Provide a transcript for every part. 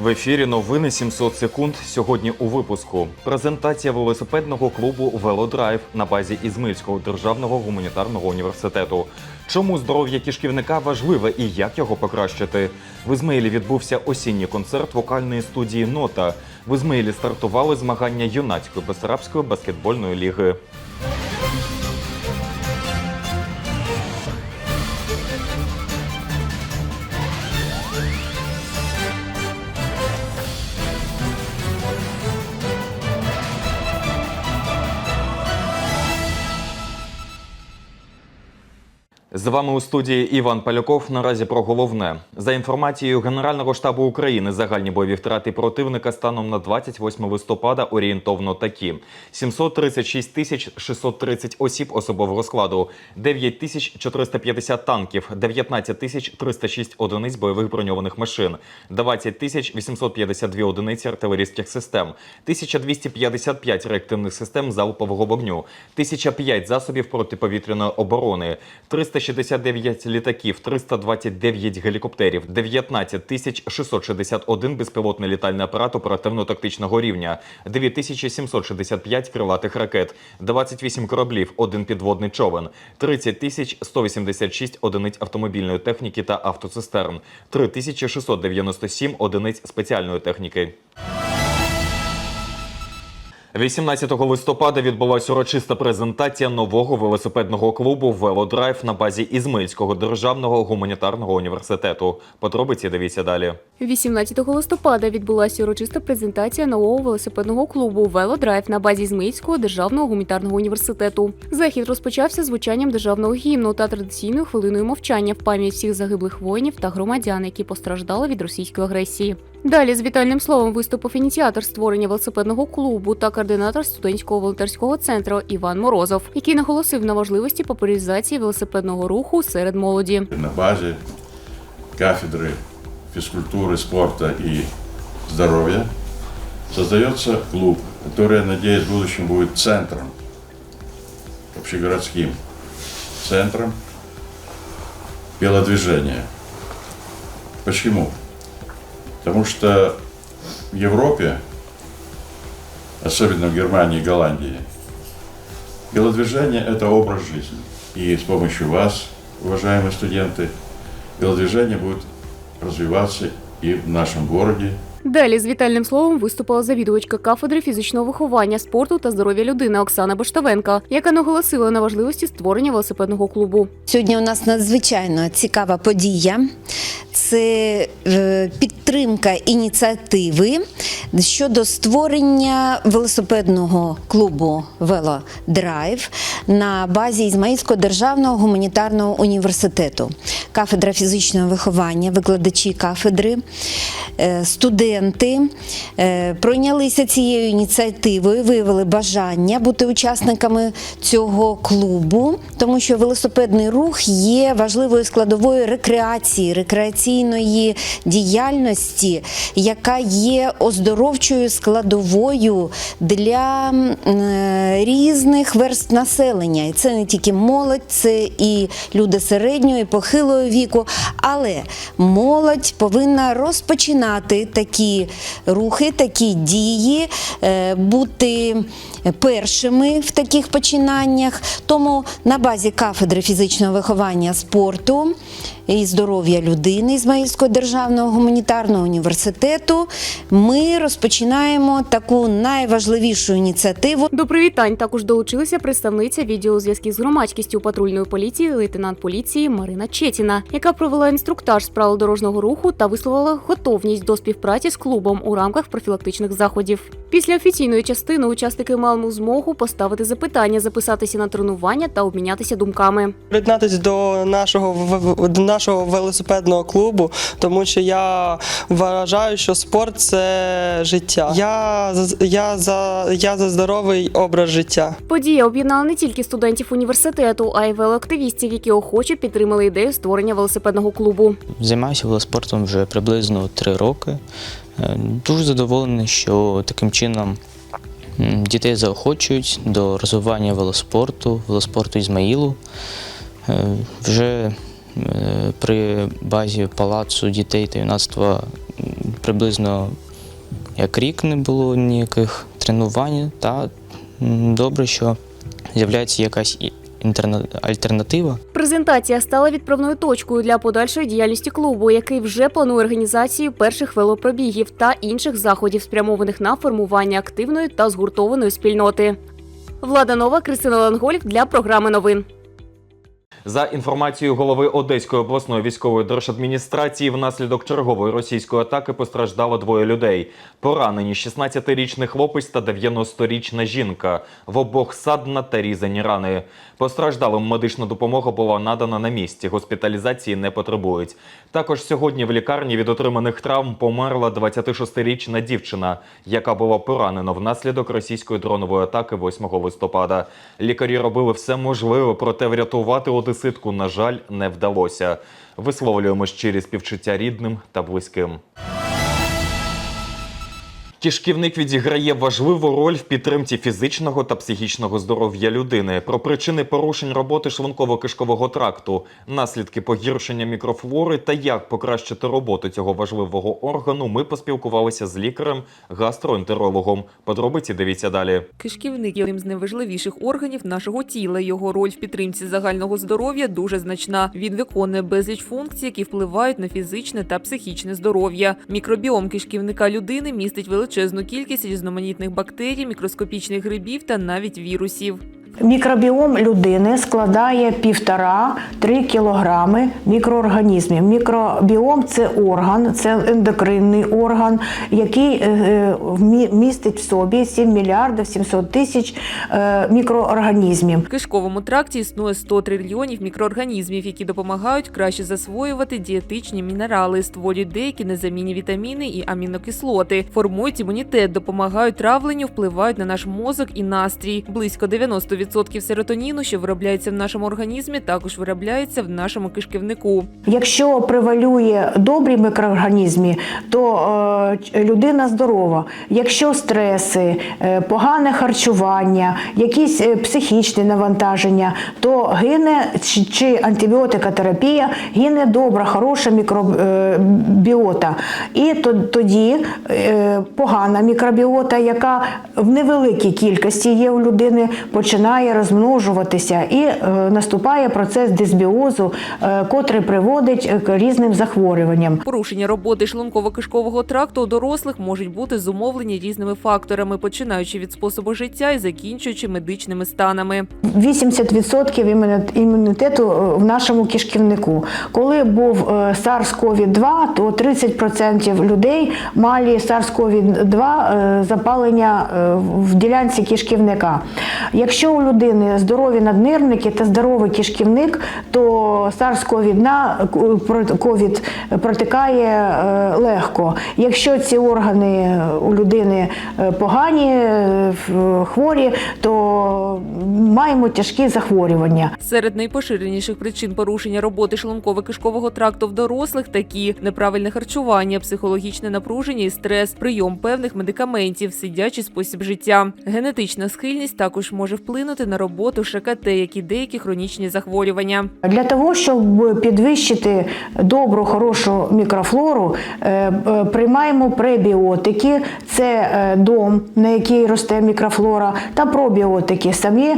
В ефірі новини 700 секунд. Сьогодні у випуску презентація велосипедного клубу Велодрайв на базі Ізмильського державного гуманітарного університету. Чому здоров'я кишківника важливе і як його покращити? В Ізмаїлі відбувся осінній концерт вокальної студії Нота. В Ізмаїлі стартували змагання юнацької Бесарабської баскетбольної ліги. З вами у студії Іван Поляков. Наразі про головне за інформацією Генерального штабу України. Загальні бойові втрати противника станом на 28 листопада орієнтовно такі: 736 тисяч 630 осіб особового складу, 9 тисяч 450 танків, 19 тисяч 306 одиниць бойових броньованих машин, 20 тисяч 852 одиниці артилерійських систем, 1255 реактивних систем залпового вогню, 1005 засобів протиповітряної оборони, 369 літаків, 329 гелікоптерів, 19 тисяч 661 безпілотний літальний апарат оперативно-тактичного рівня, 2765 крилатих ракет, 28 кораблів, один підводний човен, 30 тисяч 186 одиниць автомобільної техніки та автоцистерн, 3697 одиниць спеціальної техніки. 18 листопада відбулася урочиста презентація нового велосипедного клубу Велодрайв на базі Ізмильського державного гуманітарного університету. Подробиці дивіться далі. 18 листопада відбулася урочиста презентація нового велосипедного клубу Велодрайв на базі Зміївського державного гуманітарного університету. Захід розпочався звучанням державного гімну та традиційною хвилиною мовчання в пам'ять всіх загиблих воїнів та громадян, які постраждали від російської агресії. Далі з вітальним словом виступив ініціатор створення велосипедного клубу та координатор студентського волонтерського центру Іван Морозов, який наголосив на важливості популяризації велосипедного руху серед молоді. на базе кафедры физкультуры, спорта и здоровья создается клуб, который, я надеюсь, в будущем будет центром, общегородским центром велодвижения. Почему? Потому что в Европе, особенно в Германии и Голландии, велодвижение – это образ жизни. И с помощью вас, уважаемые студенты, велодвижение будет развиваться и в нашем городе, Далі з вітальним словом виступила завідувачка кафедри фізичного виховання, спорту та здоров'я людини Оксана Баштовенка, яка наголосила на важливості створення велосипедного клубу. Сьогодні у нас надзвичайно цікава подія. Це е, підтримка ініціативи щодо створення велосипедного клубу Велодрайв на базі Ізмаїльського державного гуманітарного університету. Кафедра фізичного виховання, викладачі кафедри, е, студенти е, пройнялися цією ініціативою, виявили бажання бути учасниками цього клубу, тому що велосипедний рух є важливою складовою рекреації, рекреаційної діяльності, яка є оздоровчою складовою для е, різних верст населення. І це не тільки молодь, це і люди середнього і похилого віку. Але молодь повинна розпочинати такі рухи, такі дії, е, бути першими в таких починаннях. Тому на базі кафедри фізичного виховання спорту і здоров'я людини Ізмаїльського державного гуманітарного університету ми розпочинаємо таку найважливішу ініціативу. До привітань також долучилася представниця відділу зв'язків з громадськістю патрульної поліції, лейтенант поліції Марина Четіна, яка провела інструктаж з правил дорожнього руху та висловила готовність до співпраці з клубом у рамках профілактичних заходів. Після офіційної частини учасники мали змогу поставити запитання, записатися на тренування та обмінятися думками. Приєднатися до нашого до нашого велосипедного клубу, тому що я вважаю, що спорт це життя. Я за- я за я за здоровий образ життя. Подія об'єднала не тільки студентів університету, а й велоактивістів, які охоче підтримали ідею створення велосипедного клубу. Займаюся велоспортом вже приблизно три роки. Е, Дуже задоволений, що таким чином дітей заохочують до розвивання велоспорту, велоспорту Ізмаїлу. Е, Вже при базі палацу дітей та юнацтва приблизно як рік не було ніяких тренувань, та добре, що з'являється якась альтернатива. Презентація стала відправною точкою для подальшої діяльності клубу, який вже планує організацію перших велопробігів та інших заходів, спрямованих на формування активної та згуртованої спільноти. Влада Нова, Кристина Лангольф для програми новин. За інформацією голови Одеської обласної військової держадміністрації, внаслідок чергової російської атаки постраждало двоє людей. Поранені 16-річний хлопець та 90-річна жінка. В обох садна та різані рани. Постраждалим медична допомога була надана на місці. Госпіталізації не потребують. Також сьогодні в лікарні від отриманих травм померла 26-річна дівчина, яка була поранена внаслідок російської дронової атаки 8 листопада. Лікарі робили все можливе, проте врятувати одеситку, на жаль, не вдалося. Висловлюємо щирі співчуття рідним та близьким. Кишківник відіграє важливу роль в підтримці фізичного та психічного здоров'я людини. Про причини порушень роботи шлунково-кишкового тракту, наслідки погіршення мікрофлори та як покращити роботу цього важливого органу. Ми поспілкувалися з лікарем-гастроентерологом. Подробиці дивіться далі. Кишківник є одним з найважливіших органів нашого тіла. Його роль в підтримці загального здоров'я дуже значна. Він виконує безліч функцій, які впливають на фізичне та психічне здоров'я. Мікробіом кишківника людини містить величезну кількість різноманітних бактерій, мікроскопічних грибів та навіть вірусів. Мікробіом людини складає 1,5-3 кілограми мікроорганізмів. Мікробіом це орган, це ендокринний орган, який е, е, містить в собі 7 мільярдів 700 тисяч е, мікроорганізмів. В кишковому тракті існує 100 трильйонів мікроорганізмів, які допомагають краще засвоювати дієтичні мінерали, створюють деякі незамінні вітаміни і амінокислоти, формують імунітет, допомагають травленню, впливають на наш мозок і настрій. Близько 90% серотоніну, що виробляється в нашому організмі, також виробляється в нашому кишківнику. Якщо превалює добрі мікроорганізми, то е, людина здорова. Якщо стреси, е, погане харчування, якісь е, психічні навантаження, то гине чи, чи антибіотикотерапія, гине добра, хороша мікробіота. І то- тоді е, погана мікробіота, яка в невеликій кількості є у людини, починає розмножуватися і е, наступає процес дисбіозу, е, котрий приводить е, к різним захворюванням. Порушення роботи шлунково-кишкового тракту у дорослих можуть бути зумовлені різними факторами, починаючи від способу життя і закінчуючи медичними станами. 80% імуні- імунітету в нашому кишківнику. Коли був е, SARS-CoV-2, то 30% людей мали SARS-CoV-2 е, запалення в ділянці кишківника. Якщо у людини здорові наднирники та здоровий кишківник, то SARS-CoV-2 протикає е, легко. Якщо ці органи у людини е, погані, е, хворі, то маємо тяжкі захворювання. Серед найпоширеніших причин порушення роботи шлунково-кишкового тракту в дорослих такі неправильне харчування, психологічне напруження і стрес, прийом певних медикаментів, сидячий спосіб життя. Генетична схильність також може вплинути на роботу ШКТ, як і деякі хронічні захворювання. Для того, щоб підвищити добру, хорошу мікрофлору, е, е, приймаємо пребіотики, це е, дом, на який росте мікрофлора, та пробіотики, самі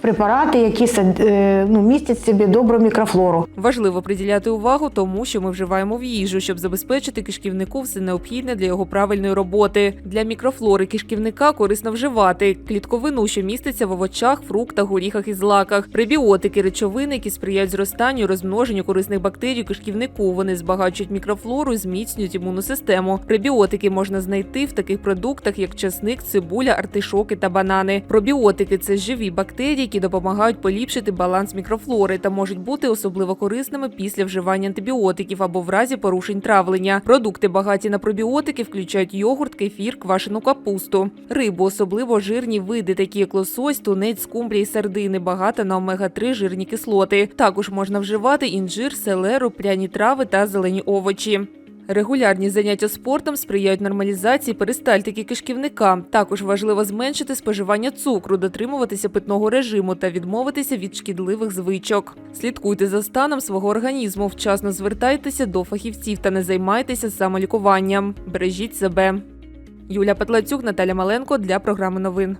препарати, які ну, містять в собі добру мікрофлору. Важливо приділяти увагу тому, що ми вживаємо в їжу, щоб забезпечити кишківнику все необхідне для його правильної роботи. Для мікрофлори кишківника корисно вживати клітковину, що міститься в овочах, фруктах, горіхах і злаках, пребіотики, речовини, які сприяють зростанню розмноженню корисних бактерій кишківнику. Вони збагачують мікрофлору зміцнюють імунну систему. Пребіотики можна знайти в таких продуктах, як часник, цибуля, артишоки та банани. Пробіотики це живі бактерії, які допомагають поліпшити баланс мікрофлори та можуть бути особливо корисними після вживання антибіотиків або в разі порушень травлення. Продукти багаті на пробіотики включають йогурт, кефір, квашену капусту, рибу, особливо жирні види, такі як лосось, тунець, скумбрія і сардини, багата на омега-3 жирні кислоти. Також можна вживати інжир, селеру, пряні трави та зелені овочі. Регулярні заняття спортом сприяють нормалізації перистальтики кишківника. Також важливо зменшити споживання цукру, дотримуватися питного режиму та відмовитися від шкідливих звичок. Слідкуйте за станом свого організму, вчасно звертайтеся до фахівців та не займайтеся самолікуванням. Бережіть себе. Юля Петлацюк, Наталя Маленко для програми новин.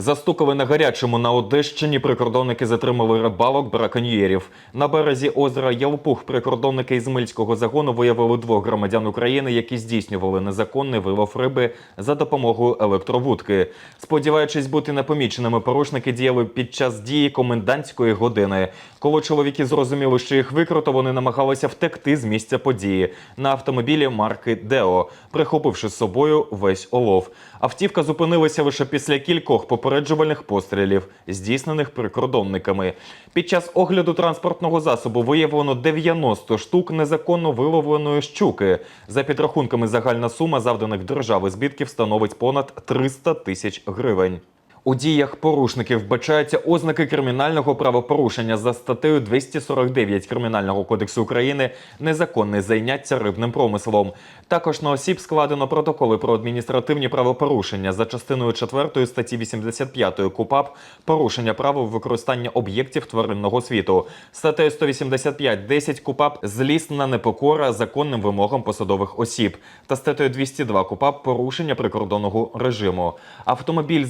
Застукали на гарячому на Одещині. Прикордонники затримали рибалок браконьєрів. На березі озера Ялпух прикордонники із Мильського загону виявили двох громадян України, які здійснювали незаконний вилов риби за допомогою електровудки. Сподіваючись бути непоміченими, порушники діяли під час дії комендантської години. Коли чоловіки зрозуміли, що їх викрито, вони намагалися втекти з місця події на автомобілі марки Део, прихопивши з собою весь олов. Автівка зупинилася лише після кількох попереджувальних пострілів, здійснених прикордонниками. Під час огляду транспортного засобу виявлено 90 штук незаконно виловленої щуки. За підрахунками, загальна сума завданих держави збитків становить понад 300 тисяч гривень. У діях порушників вбачаються ознаки кримінального правопорушення за статтею 249 Кримінального кодексу України незаконне зайняття рибним промислом. Також на осіб складено протоколи про адміністративні правопорушення за частиною 4 статті 85 КУПАП порушення права використання об'єктів тваринного світу. Статтею 185.10 КУПАП злісна непокора законним вимогам посадових осіб та статтею 202 КУПАП порушення прикордонного режиму. Автомобіль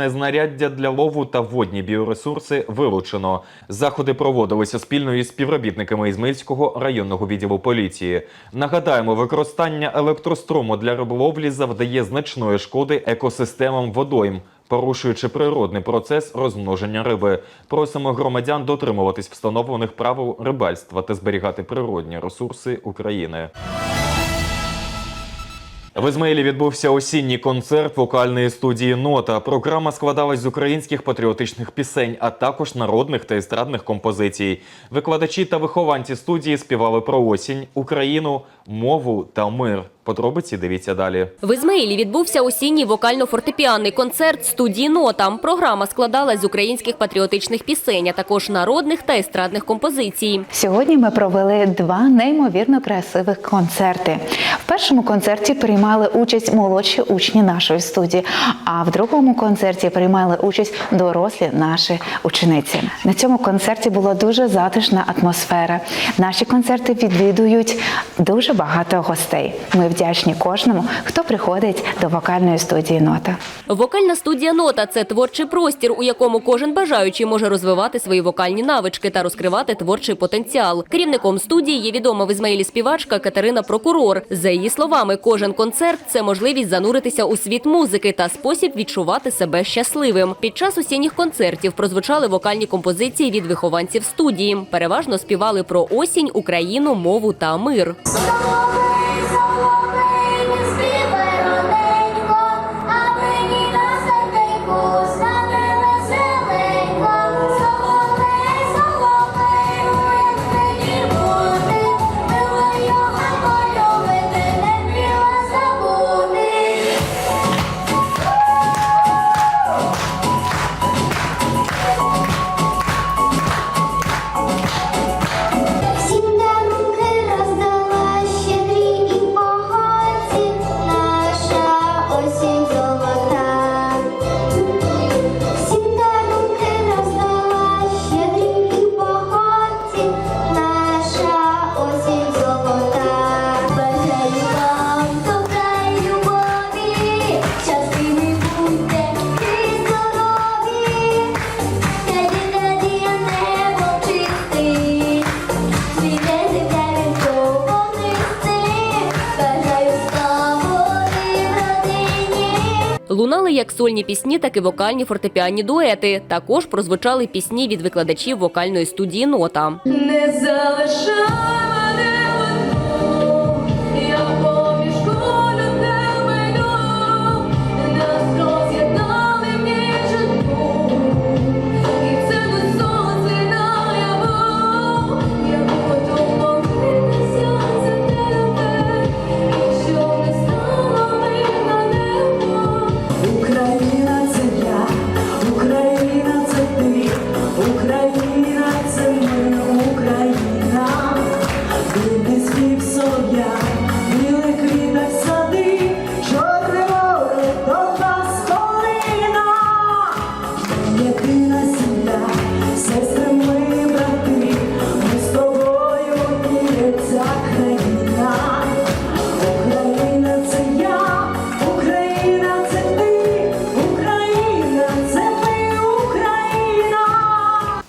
заборонене знаряддя для лову та водні біоресурси вилучено. Заходи проводилися спільно із співробітниками Ізмельського районного відділу поліції. Нагадаємо, використання електроструму для риболовлі завдає значної шкоди екосистемам водойм. Порушуючи природний процес розмноження риби, просимо громадян дотримуватись встановлених правил рибальства та зберігати природні ресурси України. В Ізмаїлі відбувся осінній концерт вокальної студії Нота. Програма складалась з українських патріотичних пісень, а також народних та естрадних композицій. Викладачі та вихованці студії співали про осінь, Україну, мову та мир. Подробиці дивіться далі. В Ізмаїлі відбувся осінній вокально-фортепіанний концерт студії «Нота». Програма складалась з українських патріотичних пісень, а також народних та естрадних композицій. Сьогодні ми провели два неймовірно красивих концерти. В першому концерті приймали участь молодші учні нашої студії, а в другому концерті приймали участь дорослі наші учениці. На цьому концерті була дуже затишна атмосфера. Наші концерти відвідують дуже багато гостей. Ми вдячні кожному, хто приходить до вокальної студії Нота. Вокальна студія «Нота» – це творчий простір, у якому кожен бажаючий може розвивати свої вокальні навички та розкривати творчий потенціал. Керівником студії є відома в Ізмаїлі співачка Катерина Прокурор. За її словами, кожен концерт – це можливість зануритися у світ музики та спосіб відчувати себе щасливим. Під час осінніх концертів прозвучали вокальні композиції від вихованців студії. Переважно співали про осінь, Україну, мову та мир. Соловей, сольні пісні, так і вокальні фортепіанні дуети. Також прозвучали пісні від викладачів вокальної студії «Нота». Не залишай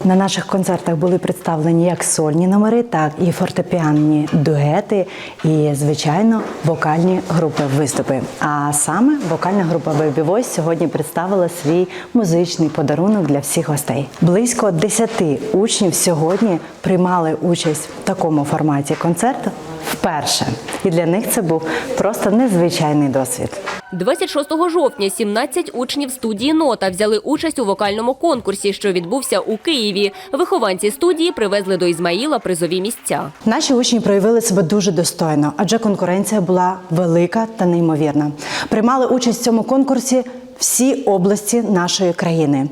наших концертах були представлені як сольні номери, так і фортепіанні дуети, і, звичайно, вокальні групи виступи. А саме вокальна група Baby Voice сьогодні представила свій музичний подарунок для всіх гостей. Близько 10 учнів сьогодні приймали участь в такому форматі концерту вперше. І для них це був просто незвичайний досвід. 26 жовтня 17 учнів студії Нота взяли участь у вокальному конкурсі, що відбувся у Києві. Вихованці студії привезли до Ізмаїла призові місця. Наші учні проявили себе дуже достойно, адже конкуренція була велика та неймовірна. Приймали участь в цьому конкурсі. Всі області нашої країни.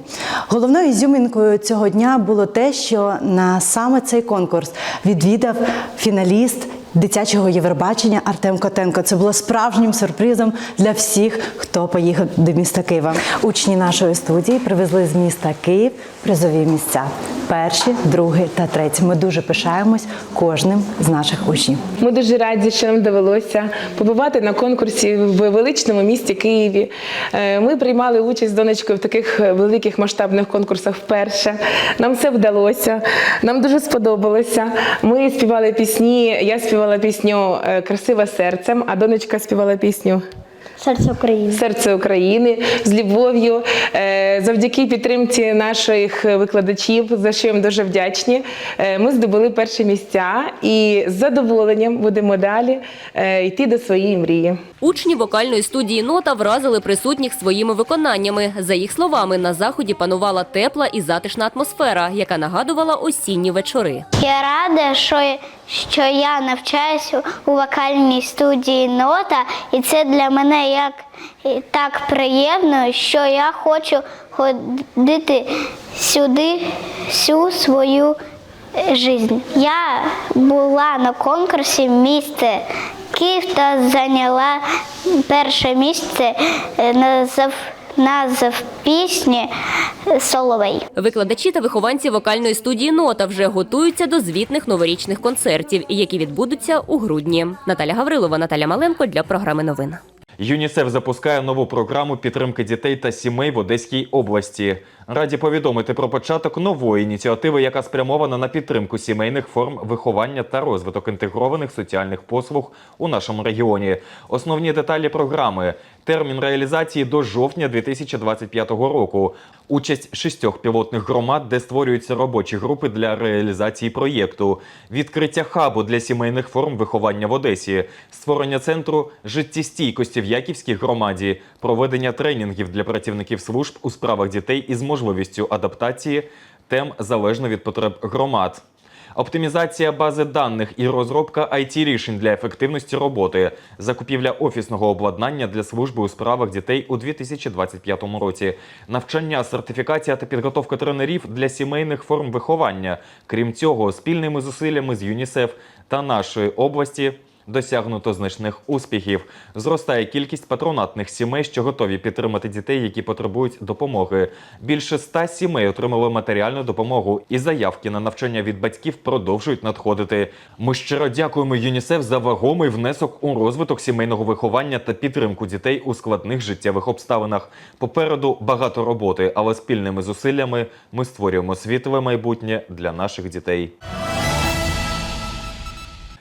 Головною ізюмінкою цього дня було те, що на саме цей конкурс відвідав фіналіст дитячого Євробачення Артем Котенко. Це було справжнім сюрпризом для всіх, хто поїхав до міста Києва. Учні нашої студії привезли з міста Київ призові місця: перші, другі та треті. Ми дуже пишаємось кожним з наших учнів. Ми дуже раді, що нам довелося побувати на конкурсі в величному місті Києві. Е, Ми приймали участь з донечкою в таких великих масштабних конкурсах вперше. Нам все вдалося. Нам дуже сподобалося. Ми співали пісні. Я співала пісню е, Красиве серцем, а донечка співала пісню. Серце України. Серце України з любов'ю, Е, завдяки підтримці наших викладачів, за що їм дуже вдячні. е, Ми здобули перші місця і з задоволенням будемо далі йти до своєї мрії. Учні вокальної студії Нота вразили присутніх своїми виконаннями. За їх словами, на заході панувала тепла і затишна атмосфера, яка нагадувала осінні вечори. Я рада, що, що я навчаюсь у вокальній студії нота, і це для мене як так приємно, що я хочу ходити сюди всю свою е, життя. Я була на конкурсі місце Київ та зайняла перше місце е, на зав, на пісні Соловей. Викладачі та вихованці вокальної студії Нота вже готуються до звітних новорічних концертів, які відбудуться у грудні. Наталя Гаврилова, Наталя Маленко для програми новин. ЮНІСЕФ запускає нову програму підтримки дітей та сімей в Одеській області. Раді повідомити про початок нової ініціативи, яка спрямована на підтримку сімейних форм виховання та розвиток інтегрованих соціальних послуг у нашому регіоні. Основні деталі програми. Термін реалізації до жовтня 2025 року. Участь шістьох пілотних громад, де створюються робочі групи для реалізації проєкту, відкриття хабу для сімейних форм виховання в Одесі, створення центру життєстійкості в Яківській громаді, проведення тренінгів для працівників служб у справах дітей із можливістю адаптації тем залежно від потреб громад. Оптимізація бази даних і розробка it рішень для ефективності роботи, закупівля офісного обладнання для служби у справах дітей у 2025 році, навчання, сертифікація та підготовка тренерів для сімейних форм виховання. Крім цього, спільними зусиллями з ЮНІСЕФ та нашої області. Досягнуто значних успіхів. Зростає кількість патронатних сімей, що готові підтримати дітей, які потребують допомоги. Більше ста сімей отримали матеріальну допомогу, і заявки на навчання від батьків продовжують надходити. Ми щиро дякуємо ЮНІСЕФ за вагомий внесок у розвиток сімейного виховання та підтримку дітей у складних життєвих обставинах. Попереду багато роботи, але спільними зусиллями ми створюємо світле майбутнє для наших дітей.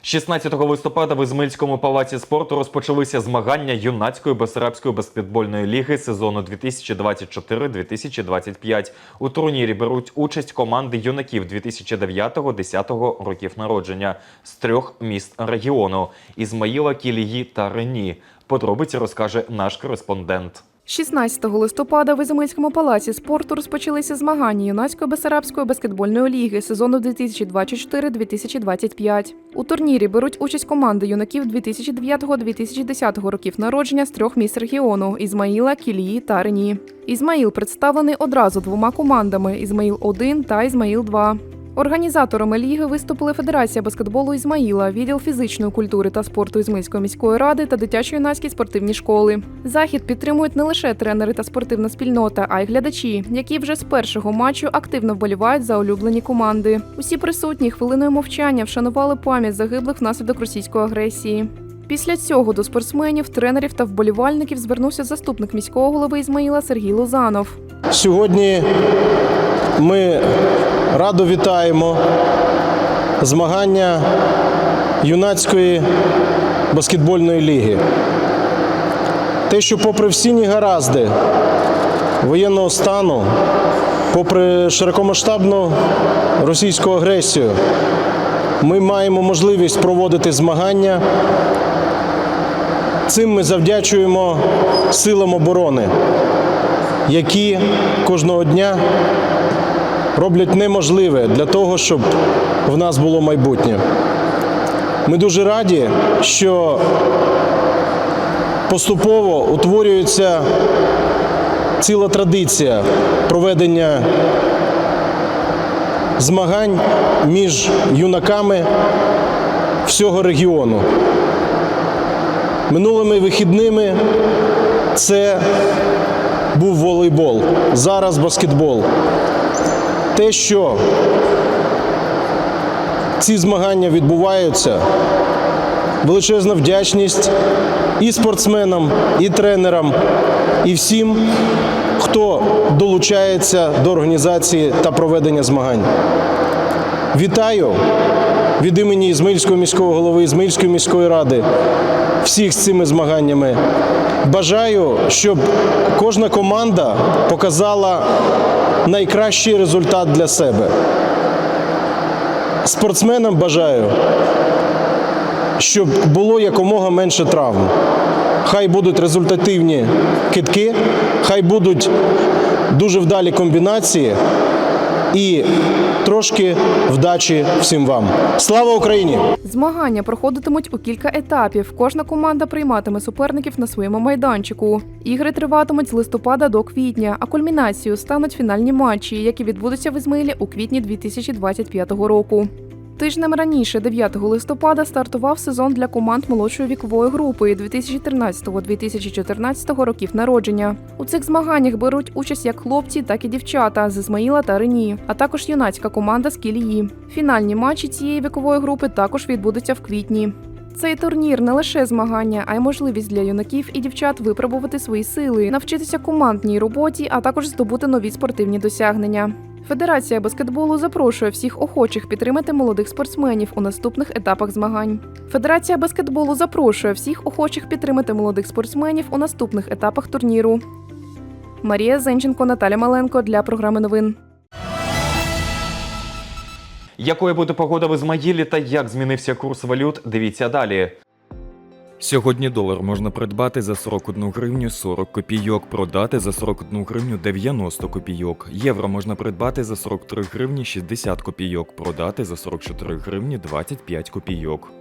16 листопада в Ізмельському палаці спорту розпочалися змагання юнацької Бесарабської баскетбольної ліги сезону 2024-2025. У турнірі беруть участь команди юнаків 2009-10 років народження з трьох міст регіону Ізмаїла, Кілії та Рені. Подробиці розкаже наш кореспондент. 16 листопада в Ізмаїльському палаці спорту розпочалися змагання юнацької Бесарабської баскетбольної ліги сезону 2024-2025. У турнірі беруть участь команди юнаків 2009-2010 років народження з трьох міст регіону Ізмаїла, Кілії та Рені. Ізмаїл представлений одразу двома командами: Ізмаїл 1 та Ізмаїл 2 Організаторами ліги виступили Федерація баскетболу Ізмаїла, відділ фізичної культури та спорту Ізмаїльської міської ради та дитячо-юнацькі спортивні школи. Захід підтримують не лише тренери та спортивна спільнота, а й глядачі, які вже з першого матчу активно вболівають за улюблені команди. Усі присутні хвилиною мовчання вшанували пам'ять загиблих внаслідок російської агресії. Після цього до спортсменів, тренерів та вболівальників звернувся заступник міського голови Ізмаїла Сергій Лозанов. Сьогодні ми радо вітаємо змагання юнацької баскетбольної ліги. Те, що попри всі негаразди воєнного стану, попри широкомасштабну російську агресію, ми маємо можливість проводити змагання. Цим ми завдячуємо силам оборони, які кожного дня роблять неможливе для того, щоб в нас було майбутнє. Ми дуже раді, що поступово утворюється ціла традиція проведення змагань між юнаками всього регіону. Минулими вихідними це був волейбол, зараз баскетбол. Те, що ці змагання відбуваються, величезна вдячність і спортсменам, і тренерам, і всім, хто долучається до організації та проведення змагань. Вітаю від імені Ізмаїльського міського голови Ізмаїльської міської ради всіх з цими змаганнями. Бажаю, щоб кожна команда показала найкращий результат для себе. Спортсменам бажаю, щоб було якомога менше травм. Хай будуть результативні китки, хай будуть дуже вдалі комбінації і трошки вдачі всім вам. Слава Україні! Змагання проходитимуть у кілька етапів. Кожна команда прийматиме суперників на своєму майданчику. Ігри триватимуть з листопада до квітня, а кульмінацією стануть фінальні матчі, які відбудуться в Ізмаїлі у квітні 2025 року. Тижнем раніше, 9 листопада, стартував сезон для команд молодшої вікової групи 2013-2014 років народження. У цих змаганнях беруть участь як хлопці, так і дівчата з Ізмаїла та Рені, а також юнацька команда з Кілії. Фінальні матчі цієї вікової групи також відбудуться в квітні. Цей турнір не лише змагання, а й можливість для юнаків і дівчат випробувати свої сили, навчитися командній роботі, а також здобути нові спортивні досягнення. Федерація баскетболу запрошує всіх охочих підтримати молодих спортсменів у наступних етапах змагань. Федерація баскетболу запрошує всіх охочих підтримати молодих спортсменів у наступних етапах турніру. Марія Зенченко, Наталя Маленко для програми новин. Якою буде погода в Ізмаїлі та як змінився курс валют, дивіться далі. Сьогодні долар можна придбати за 41 гривню 40 копійок, продати за 41 гривню 90 копійок. Євро можна придбати за 43 гривні 60 копійок, продати за 44 гривні 25 копійок.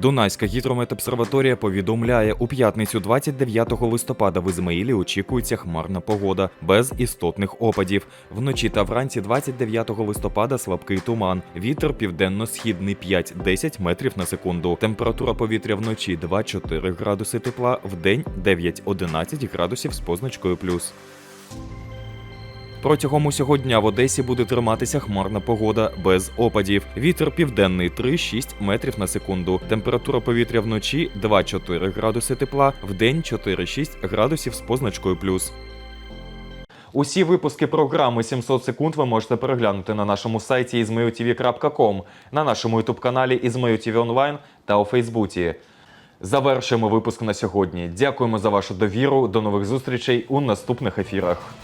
Дунайська гідрометобсерваторія повідомляє, у п'ятницю 29 листопада в Ізмаїлі очікується хмарна погода без істотних опадів. Вночі та вранці 29 листопада слабкий туман. Вітер південно-східний 5-10 метрів на секунду. Температура повітря вночі 2-4 градуси тепла, вдень 9-11 градусів з позначкою плюс. Протягом усього дня в Одесі буде триматися хмарна погода без опадів. Вітер південний 3-6 метрів на секунду. Температура повітря вночі 2-4 градуси тепла, вдень 4-6 градусів з позначкою плюс. Усі випуски програми 700 секунд ви можете переглянути на нашому сайті izmailtv.com, на нашому ютуб-каналі Izmail TV Онлайн та у Фейсбуці. Завершуємо випуск на сьогодні. Дякуємо за вашу довіру. До нових зустрічей у наступних ефірах.